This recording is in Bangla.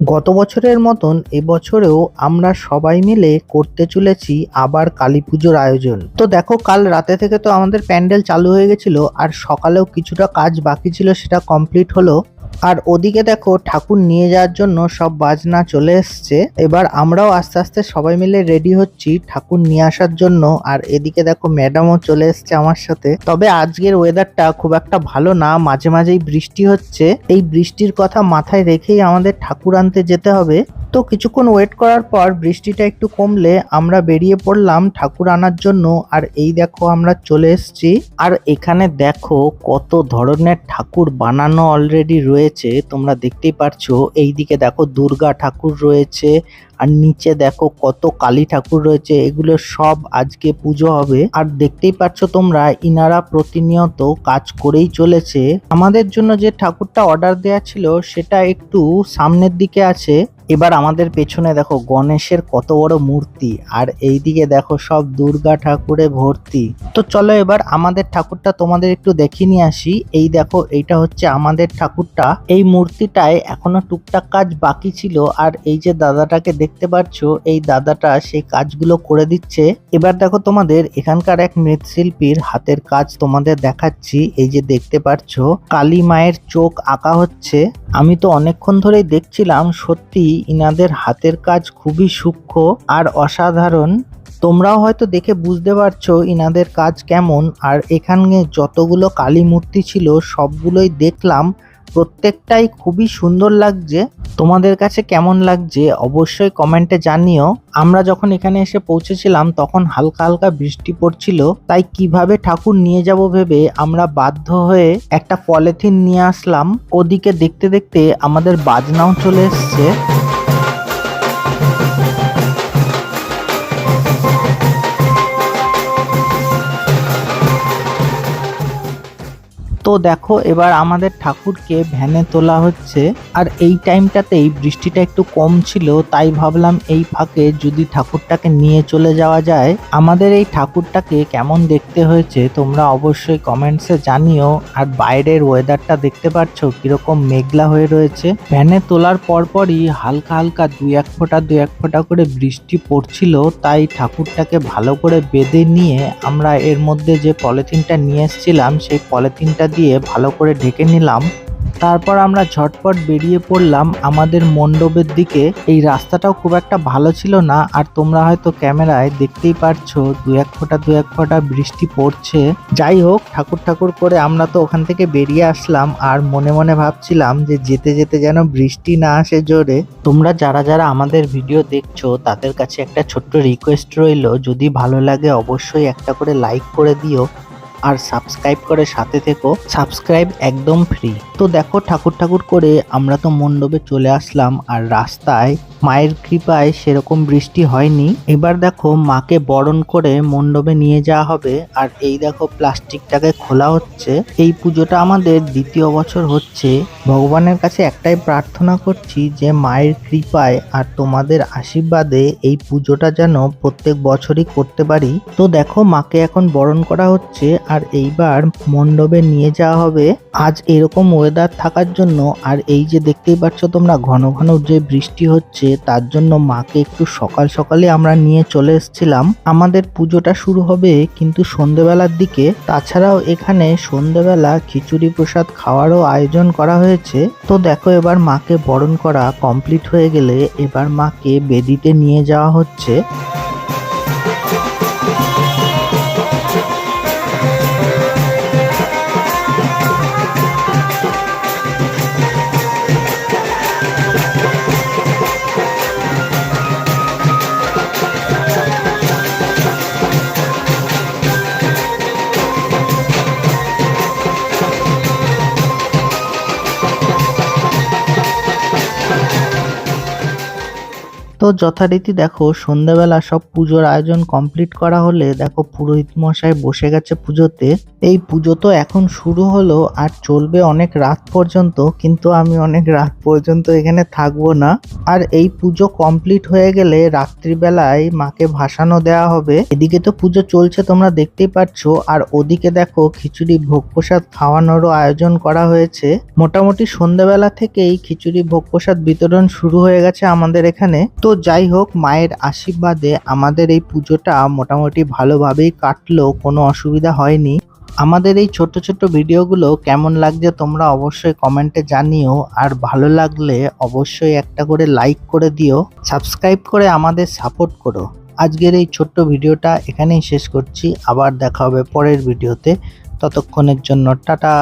গত বছরের মতন এবছরেও আমরা সবাই মিলে করতে চলেছি আবার কালী পুজোর আয়োজন। তো দেখো, কাল রাতে থেকে তো আমাদের প্যান্ডেল চালু হয়ে গেছিল আর সকালেও কিছুটা কাজ বাকি ছিল, সেটা কমপ্লিট হলো। আর ওদিকে দেখো ঠাকুর নিয়ে যাওয়ার জন্য সব বাজনা চলে এসছে। এবার আমরাও আস্তে আস্তে সবাই মিলে রেডি হচ্ছি ঠাকুর নিয়ে আসার জন্য। আর এদিকে দেখো ম্যাডামও চলে এসছে আমার সাথে। তবে আজকের ওয়েদারটা খুব একটা ভালো না, মাঝে মাঝেই বৃষ্টি হচ্ছে। এই বৃষ্টির কথা মাথায় রেখেই আমাদের ঠাকুর আনতে যেতে হবে। তো কিছুক্ষণ ওয়েট করার পর বৃষ্টিটা একটু কমলে আমরা বেরিয়ে পড়লাম ঠাকুর আনার জন্য। আর এই দেখো আমরা চলে এসছি। আর এখানে দেখো কত ধরনের ঠাকুর বানানো অলরেডি রয়েছে। তোমরা দেখতেই পারছ। এইদিকে দেখো দুর্গা ঠাকুর রয়েছে। আর নিচে দেখো কত কালী ঠাকুর রয়েছে, এগুলো সব আজকে পুজো হবে। আর দেখতেই পাচ্ছ তোমরা, ইনারা প্রতিনিয়ত কাজ করেই চলেছে। আমাদের জন্য যে ঠাকুরটা অর্ডার দেওয়া ছিল, সেটা একটু সামনের দিকে আছে। এবার আমাদের পেছনে দেখো গণেশের কত বড় মূর্তি, আর এইদিকে দেখো সব দুর্গা ঠাকুরে ভর্তি। তো চলো এবার আমাদের ঠাকুরটা তোমাদের একটু দেখিয়ে নিয়ে আসি। এই দেখো, এইটা হচ্ছে আমাদের ঠাকুরটা। এই মূর্তিটায় এখনও টুকটাক কাজ বাকি ছিল, আর এই যে দাদাটাকে দেখতে পাচ্ছ এই দাদাটা সেই কাজগুলো করে দিচ্ছে। এবার দেখো তোমাদের এখানকার এক মৃৎশিল্পীর হাতের কাজ তোমাদের দেখাচ্ছি। এই যে দেখতে পাচ্ছ কালী মায়ের চোখ আঁকা হচ্ছে। আমি তো অনেকক্ষণ ধরেই দেখছিলাম, সত্যি ইনাদের হাতের কাজ খুবই সূক্ষ্ম আর অসাধারণ। তোমরাও হয়তো দেখে বুঝতে পারছ ইনাদের কাজ কেমন। আর এখানে যতগুলো কালী মূর্তি ছিল, সবগুলোই দেখলাম। প্রত্যেকটাই খুবই সুন্দর লাগছে। তোমাদের কাছে কেমন লাগছে অবশ্যই কমেন্টে জানিও। আমরা যখন এখানে এসে পৌঁছেছিলাম, তখন হালকা হালকা বৃষ্টি পড়ছিল। তাই কীভাবে ঠাকুর নিয়ে যাব ভেবে আমরা বাধ্য হয়ে একটা পলিথিন নিয়ে আসলাম। ওদিকে দেখতে দেখতে আমাদের বাজনাও চলে এসছে। তো দেখো, এবার আমাদের ঠাকুরকে ভ্যানে তোলা হচ্ছে। আর এই টাইমটাতেই বৃষ্টিটা একটু কম ছিল, তাই ভাবলাম এই ফাঁকে যদি ঠাকুরটাকে নিয়ে চলে যাওয়া যায়, আমাদের এই ঠাকুরটাকে কেমন দেখতে হয়েছে তোমরা অবশ্যই কমেন্টসে জানিও। আর বাইরের ওয়েদারটা দেখতে পাচ্ছ কীরকম মেঘলা হয়ে রয়েছে। ভ্যানে তোলার পরপরই হালকা হালকা দুই এক ফোঁটা, দুই এক ফোঁটা করে বৃষ্টি পড়ছিল, তাই ঠাকুরটাকে ভালো করে বেঁধে নিয়ে আমরা এর মধ্যে যে পলিথিনটা নিয়ে এসেছিলাম, সেই পলিথিনটা দিয়ে ভালো করে ঢেকে নিলাম। তারপর আমরা ঝটপট বেরিয়ে পড়লাম আমাদের মণ্ডপের দিকে। এই রাস্তাটাও খুব একটা ভালো ছিল না, আর তোমরা হয়তো ক্যামেরায় দেখতেই পারছ দু এক ফোঁটা, দু এক ফোঁটা বৃষ্টি পড়ছে। যাই হোক, ঠাকুর ঠাকুর করে আমরা তো ওখান থেকে বেরিয়ে আসলাম, আর মনে মনে ভাবছিলাম যে যেতে যেতে যেন বৃষ্টি না আসে জোরে। তোমরা যারা যারা আমাদের ভিডিও দেখছ, তাদের কাছে একটা ছোট্ট রিকোয়েস্ট রইল। যদি ভালো লাগে অবশ্যই একটা করে লাইক করে দিও। আর সাবস্ক্রাইব করে সাথে থেকো। সাবস্ক্রাইব একদম ফ্রি তো দেখো, ঠাকুর ঠাকুর করে আমরা তো মণ্ডপে চলে আসলাম আর রাস্তায় মায়ের কৃপায় সেরকম বৃষ্টি হয়নি। এবার দেখো, মাকে বরণ করে মণ্ডপে নিয়ে যাওয়া হবে। আর এই দেখো, প্লাস্টিকটাকে খোলা হচ্ছে। এই পুজোটা আমাদের দ্বিতীয় বছর হচ্ছে। ভগবানের কাছে একটাই প্রার্থনা করছি যে মায়ের কৃপায় আর তোমাদের আশীর্বাদে এই পুজোটা যেন প্রত্যেক বছরই করতে পারি। তো দেখো, মাকে এখন বরণ করা হচ্ছে আর এইবার মণ্ডপে নিয়ে যাওয়া হবে। আজ এরকম ওয়েদার থাকার জন্য আর এই যে দেখতেই পাচ্ছ তোমরা, ঘন ঘন যে বৃষ্টি হচ্ছে তার জন্য মাকে একটু সকাল সকালে আমরা নিয়ে চলে এসেছিলাম। আমাদের পুজোটা শুরু হবে কিন্তু সন্ধেবেলার দিকে। তাছাড়াও এখানে সন্ধেবেলা খিচুড়ি প্রসাদ খাওয়ারও আয়োজন করা হয়েছে। তো দেখো এবার মাকে বরণ করা কমপ্লিট হয়ে গেলে এবার মাকে বেদিতে নিয়ে যাওয়া হচ্ছে। তো যথারীতি দেখো, সন্ধ্যাবেলা সব পুজোর আয়োজন কমপ্লিট করা হলে দেখো পুরোহিত মশাই বসে গেছে পুজোতে। এই পুজো তো এখন শুরু হলো আর চলবে অনেক রাত পর্যন্ত, কিন্তু আমি অনেক রাত পর্যন্ত এখানে থাকব না। আর এই পুজো কমপ্লিট হয়ে গেলে রাত্রিবেলায় মাকে ভাসানো দেওয়া হবে। এদিকে তো পুজো চলছে, তোমরা দেখতেই পাচ্ছ আর ওদিকে দেখো খিচুড়ি ভোগ প্রসাদ খাওয়ানোরও আয়োজন করা হয়েছে। মোটামুটি সন্ধ্যাবেলা থেকেই খিচুড়ি ভোগ প্রসাদ বিতরণ শুরু হয়ে গেছে আমাদের এখানে। তো যাই হোক, মায়ের আশীর্বাদে আমাদের এই পুজোটা মোটামুটি ভালোভাবেই কাটলো, কোনো অসুবিধা হয়নি। আমাদের এই ছোট ছোট ভিডিওগুলো কেমন লাগছে তোমরা অবশ্যই কমেন্টে জানিও, আর ভালো লাগলে অবশ্যই একটা করে লাইক করে দিও, সাবস্ক্রাইব করে আমাদের সাপোর্ট করো। আজকের এই ছোট্ট ভিডিওটা এখানেই শেষ করছি, আবার দেখা হবে পরের ভিডিওতে। ততক্ষণের জন্য টাটা।